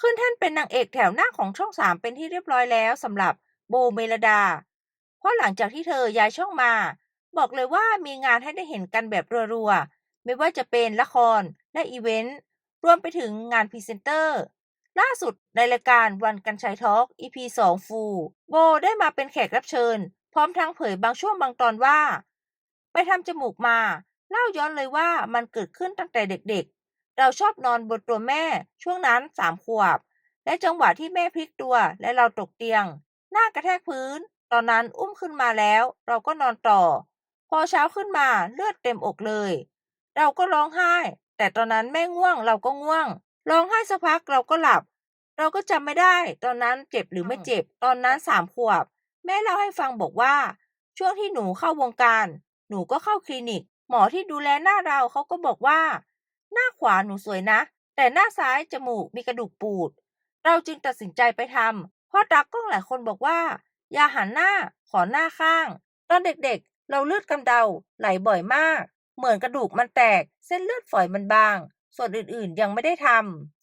ขึ้นแท่นเป็นนางเอกแถวหน้าของช่องสามเป็นที่เรียบร้อยแล้วสำหรับโบเมลดา เพราะหลังจากที่เธอย้ายช่องมา บอกเลยว่ามีงานให้ได้เห็นกันแบบรัวๆ ไม่ว่าจะเป็นละครและอีเวนต์ รวมไปถึงงานพรีเซนเตอร์ ล่าสุดในรายการวันกันชัยทอล์ก EP 2 ฟูโบได้มาเป็นแขกรับเชิญ พร้อมทั้งเผยบางช่วงบางตอนว่า ไปทำจมูกมา เล่าย้อนเลยว่ามันเกิดขึ้นตั้งแต่เด็กๆ เราชอบนอนบนตัวแม่ช่วงนั้นสามขวบ และจังหวะที่แม่พลิกตัวและเราตกเตียง หน้ากระแทกพื้น ตอนนั้นอุ้มขึ้นมาแล้ว เราก็นอนต่อ พอเช้าขึ้นมาเลือดเต็มอกเลย เราก็ร้องไห้ แต่ตอนนั้นแม่ง่วงเราก็ง่วง ร้องไห้สักพักเราก็หลับ เราก็จำไม่ได้ ตอนนั้นเจ็บหรือไม่เจ็บ ตอนนั้นสามขวบ แม่เล่าให้ฟังบอกว่า ช่วงที่หนูเข้าวงการ หนูก็เข้าคลินิก หมอที่ดูแลหน้าเราเขาก็บอกว่า หน้าขวาหนูสวยนะ แต่หน้าซ้ายจมูกมีกระดูกปูด เราจึงตัดสินใจไปทำเพราะตากล้องหลายคนบอกว่า อย่าหันหน้าขอหน้าข้าง ตอนเด็กๆ เราเลือดกำเดาไหลบ่อยมาก เหมือนกระดูกมันแตก เส้นเลือดฝอยมันบาง ส่วนอื่นๆยังไม่ได้ทำ